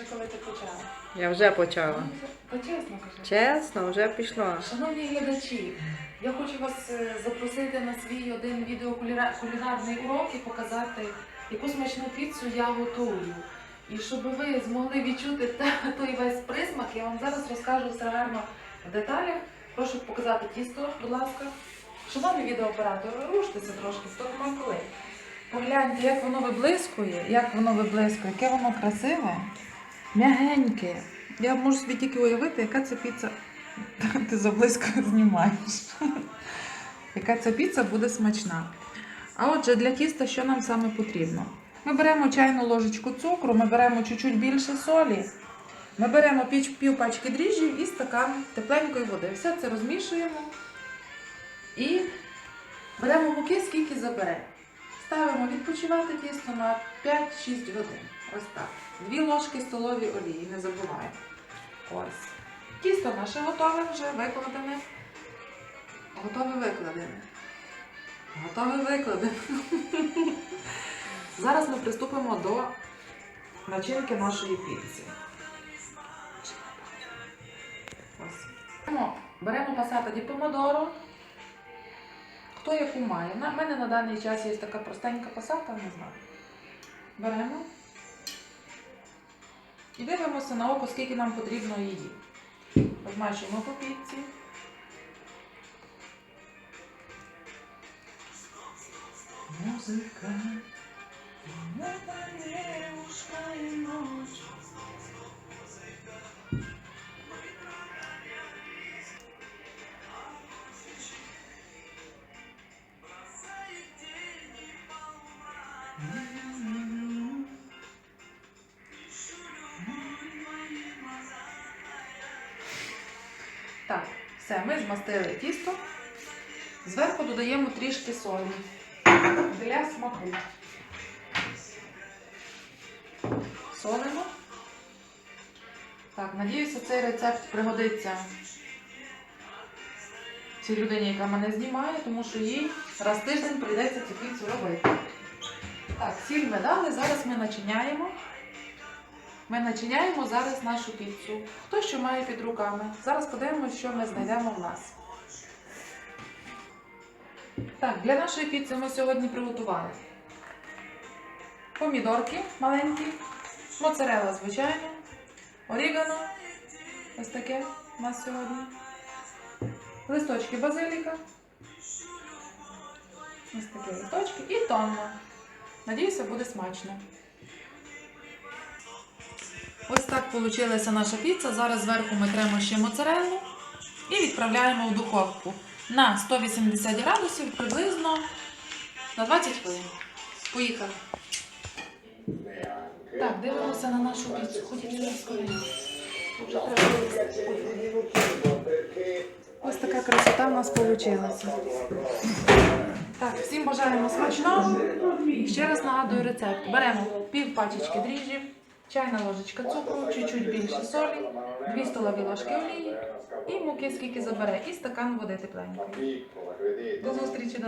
Скажи, коли ти почала. Я вже почала. Та чесно. Чесно, вже пішло. Шановні глядачі, я хочу вас е, запросити на свій один відеокулінарний урок і показати, яку смачну піцу я готую. І щоб ви змогли відчути та, той весь присмак, я вам зараз розкажу все гарно в деталях. Прошу показати тісто, будь ласка. Шановний відеооператор, руштеся трошки, хто немає коли. Погляньте, як воно виблискує, як воно виблискує, яке воно красиве, м'ягеньке. Я можу собі тільки уявити, яка це піца. Ти заблизько знімаєш. Яка ця піца буде смачна. А отже, для тіста що нам саме потрібно? Ми беремо чайну ложечку цукру, ми беремо чуть-чуть більше солі, ми беремо пів пачки дріжджів і стакан тепленької води. Все це розмішуємо і беремо муки, скільки забере. Ставимо відпочивати тісто на 5-6 годин. Ось так. Дві ложки столові олії, не забуваємо. Ось. Тісто наше готове вже викладене. Готове викладене. Готове викладене. Зараз ми приступимо до начинки нашої. Ось. Беремо- пасата ді. Хто яку має? На мене на даний час є така простенька пасата, не знаю. Беремо. І дивимося на око, скільки нам потрібно її. Розмачуємо по піці. Музика. Так, все, ми змастили тісто. Зверху додаємо трішки солі для смаку. Солимо. Так, надіюся, цей рецепт пригодиться цій людині, яка мене знімає, тому що їй раз тиждень прийдеться цю піцу робити. Так, сіль ми дали, зараз ми начиняємо. Ми начиняємо зараз нашу піцу. Хто що має під руками? Зараз подивимося, що ми знайдемо в нас. Так, для нашої піци ми сьогодні приготували помідорки маленькі, моцарелла, звичайно, орігано, ось таке у нас сьогодні, листочки базиліка, ось такі листочки і тонна. Надіюся, буде смачно. Ось так вийшла наша піца. Зараз зверху ми тремо ще моцареллу і відправляємо в духовку на 180 градусів приблизно на 20 хвилин. Поїхали. Так, дивимося на нашу піцу. Ходіть вже. Ось така красота в нас вийшла. Так, всім бажаємо смачного. Ще раз нагадую рецепт. Беремо пів пачечки дріжджів, чайна ложечка цукру, чуть-чуть більше солі, 2 столові ложки олії і муки, скільки забере, і стакан води тепленької. До зустрічі